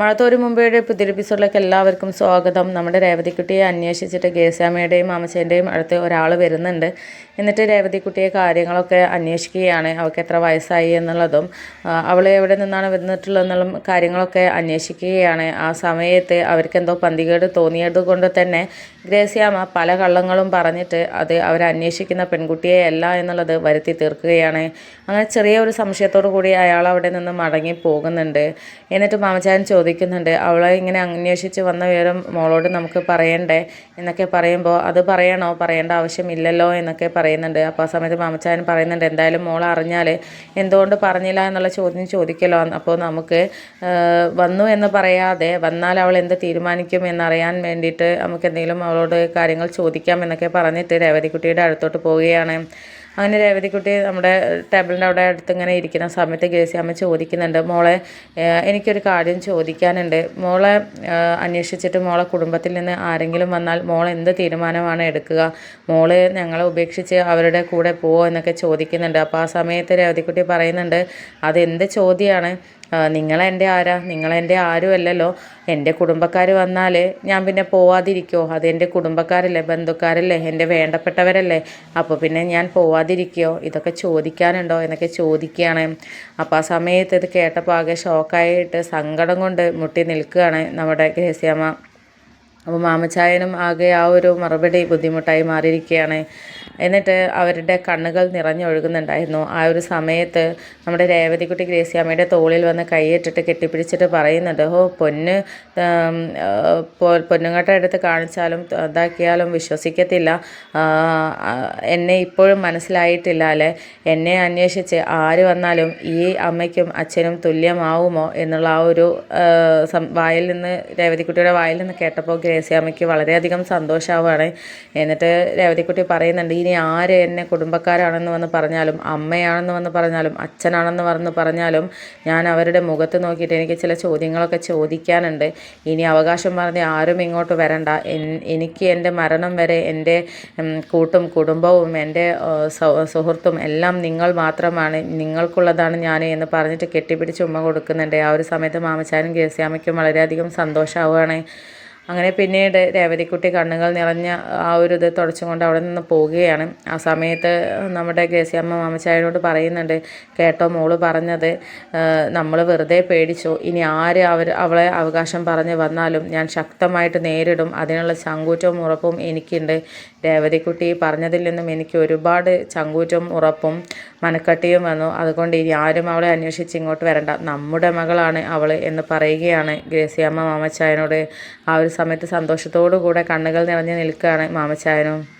മഴത്തോരു മുമ്പേയുടെ പുതിയ എപ്പിസോഡിലേക്ക് എല്ലാവർക്കും സ്വാഗതം. നമ്മുടെ രേവതിക്കുട്ടിയെ അന്വേഷിച്ചിട്ട് ഗേസാമ്മയുടെയും മാമച്ചേന്റെയും അടുത്ത് ഒരാൾ വരുന്നുണ്ട്. എന്നിട്ട് രേവതിക്കുട്ടിയെ കാര്യങ്ങളൊക്കെ അന്വേഷിക്കുകയാണ്. അവൾക്ക് എത്ര വയസ്സായി എന്നുള്ളതും അവൾ എവിടെ നിന്നാണ് വന്നിട്ടുള്ളതെന്നുള്ള കാര്യങ്ങളൊക്കെ അന്വേഷിക്കുകയാണ്. ആ സമയത്ത് അവർക്ക് എന്തോ പന്തികേട് തോന്നിയത് കൊണ്ട് തന്നെ ഗ്രേസ്യാമ്മ പല കള്ളങ്ങളും പറഞ്ഞിട്ട് അത് അവരന്വേഷിക്കുന്ന പെൺകുട്ടിയെ അല്ല എന്നുള്ളത് വരുത്തി തീർക്കുകയാണ്. അങ്ങനെ ചെറിയ ഒരു സംശയത്തോടു കൂടി അയാൾ അവിടെ നിന്ന് മടങ്ങി പോകുന്നുണ്ട്. എന്നിട്ട് മാമച്ചാൻ ചോദിക്കുന്നുണ്ട്. അവളെ ഇങ്ങനെ അന്വേഷിച്ച് വന്ന വിവരം മോളോട് നമുക്ക് പറയണ്ടേ? എന്നൊക്കെ പറയുമ്പോൾ അത് പറയണോ? പറയേണ്ട ആവശ്യമില്ലല്ലോ? എന്നൊക്കെ പറയുന്നുണ്ട്. അപ്പോൾ ആ സമയത്ത് മാമച്ചാൻ പറയുന്നുണ്ട് എന്തായാലും മോൾ അറിഞ്ഞാൽ എന്തുകൊണ്ട് പറഞ്ഞില്ല എന്നുള്ള ചോദ്യം ചോദിക്കലോ? അപ്പോൾ നമുക്ക് വന്നു എന്ന് പറയാതെ വന്നാൽ അവൾ എന്ത് തീരുമാനിക്കും എന്നറിയാൻ വേണ്ടിയിട്ട് നമുക്ക് എന്തെങ്കിലും അവളോട് കാര്യങ്ങൾ ചോദിക്കാം എന്നൊക്കെ പറഞ്ഞിട്ട് രേവതിക്കുട്ടിയുടെ അടുത്തോട്ട് പോവുകയാണ്. അങ്ങനെ രേവതിക്കുട്ടി നമ്മുടെ ടേബിളിന്റെ അവിടെ അടുത്ത് ഇങ്ങനെ ഇരിക്കുന്ന സമയത്ത് അമ്മ ചോദിക്കുന്നുണ്ട് മോളെ എനിക്കൊരു കാര്യം ചോദിക്കാനുണ്ട്. മോളെ അന്വേഷിച്ചിട്ട് മോളെ കുടുംബത്തിൽ നിന്ന് ആരെങ്കിലും വന്നാൽ മോൾ എന്ത് തീരുമാനമാണ് എടുക്കുക? മോൾ ഞങ്ങളെ ഉപേക്ഷിച്ച് അവരുടെ കൂടെ പോവോ? എന്നൊക്കെ ചോദിക്കുന്നുണ്ട്. അപ്പോൾ ആ സമയത്ത് രേവതിക്കുട്ടി പറയുന്നുണ്ട് അതെന്ത് ചോദ്യമാണ് നിങ്ങളെന്റെ ആരാ? നിങ്ങളെന്റെ ആരുമല്ലല്ലോ. എന്റെ കുടുംബക്കാർ വന്നാൽ ഞാൻ പിന്നെ പോവാതിരിക്കുമോ അത് എന്റെ കുടുംബക്കാരല്ലേ ബന്ധുക്കാരല്ലേ എന്റെ വേണ്ടപ്പെട്ടവരല്ലേ. അപ്പോൾ പിന്നെ ഞാൻ പോവാതിരിക്കുമോ ഇതൊക്കെ ചോദിക്കാനുണ്ടോ? എന്നൊക്കെ ചോദിക്കുകയാണ്. അപ്പോൾ ആ സമയത്ത് ഇത് കേട്ടപ്പോൾ ആകെ ഷോക്കായിട്ട് സങ്കടം കൊണ്ട് മുട്ടി നിൽക്കുകയാണ് നമ്മുടെ ഗ്രഹസ്യാമ്മ അപ്പോൾ മാമച്ചായനും ആകെ ആ ഒരു മറുപടി ബുദ്ധിമുട്ടായി മാറിയിരിക്കുകയാണ്. എന്നിട്ട് അവരുടെ കണ്ണുകൾ നിറഞ്ഞൊഴുകുന്നുണ്ടായിരുന്നു. ആ ഒരു സമയത്ത് നമ്മുടെ രേവതിക്കുട്ടി ഗ്രേസിയമ്മയുടെ തോളിൽ വന്ന് കൈയിട്ടിട്ട് കെട്ടിപ്പിടിച്ചിട്ട് പറയുന്നുണ്ട് ഓ പൊന്ന് പൊന്നുങ്ങട്ട എടുത്ത് കാണിച്ചാലും ഇതാക്കിയാലും വിശ്വസിക്കത്തില്ല. എന്നെ ഇപ്പോഴും മനസ്സിലായിട്ടില്ല അല്ലേ? എന്നെ അന്വേഷിച്ച് ആര് വന്നാലും ഈ അമ്മയ്ക്കും അച്ഛനും തുല്യമാവുമോ? എന്നുള്ള ആ ഒരു വായിൽ നിന്ന് രേവതിക്കുട്ടിയുടെ വായിൽ നിന്ന് കേട്ടപ്പോൾ ഗ്രേസിയമ്മയ്ക്ക് വളരെയധികം സന്തോഷമാവുകയാണ് എന്നിട്ട് രേവതിക്കുട്ടി പറയുന്നുണ്ട് ഇനി ആര് എന്നെ കുടുംബക്കാരാണെന്ന് വന്ന് പറഞ്ഞാലും അമ്മയാണെന്ന് വന്ന് പറഞ്ഞാലും അച്ഛനാണെന്ന് വന്ന് പറഞ്ഞാലും ഞാൻ അവരുടെ മുഖത്ത് നോക്കിയിട്ട് എനിക്ക് ചില ചോദ്യങ്ങളൊക്കെ ചോദിക്കാനുണ്ട്. ഇനി അവകാശം പറഞ്ഞ് ആരും ഇങ്ങോട്ട് വരണ്ട. എനിക്ക് എന്റെ മരണം വരെ എന്റെ കൂട്ടും കുടുംബവും എന്റെ സുഹൃത്തും എല്ലാം നിങ്ങൾ മാത്രമാണ്. നിങ്ങൾക്കുള്ളതാണ് ഞാൻ എന്ന് പറഞ്ഞിട്ട് കെട്ടിപ്പിടിച്ച് ഉമ്മ കൊടുക്കുന്നുണ്ട്. ആ ഒരു സമയത്ത് മാമച്ചാനും കേസിയാമയ്ക്കും വളരെയധികം സന്തോഷമാവുകയാണ് അങ്ങനെ പിന്നീട് രേവതിക്കുട്ടി കണ്ണുകൾ നിറഞ്ഞ ആ ഒരു ഇത് തുടച്ചുകൊണ്ട് അവിടെ നിന്ന് പോവുകയാണ്. ആ സമയത്ത് നമ്മുടെ ഗ്രേസിയമ്മ മാമച്ചായനോട് പറയുന്നുണ്ട് കേട്ടോ മോൾ പറഞ്ഞത് നമ്മൾ വെറുതെ പേടിച്ചു. ഇനി ആര് അവർ അവളെ അവകാശം പറഞ്ഞ് വന്നാലും ഞാൻ ശക്തമായിട്ട് നേരിടും. അതിനുള്ള ചങ്കൂറ്റവും ഉറപ്പും എനിക്കുണ്ട്. രേവതിക്കുട്ടി പറഞ്ഞതിൽ നിന്നും എനിക്ക് ഒരുപാട് ചങ്കൂറ്റവും ഉറപ്പും മനക്കട്ടിയും വന്നു. അതുകൊണ്ട് ഇനി ആരും അവളെ അന്വേഷിച്ച് ഇങ്ങോട്ട് വരണ്ട. നമ്മുടെ മകളാണ് അവൾ എന്ന് പറയുകയാണ് ഗ്രേസിയമ്മ മാമച്ചായനോട് ആ ഒരു സമയത്ത് സന്തോഷത്തോടു കൂടെ കണ്ണുകൾ നിറഞ്ഞ് നിൽക്കുകയാണ് മാമച്ചായനും.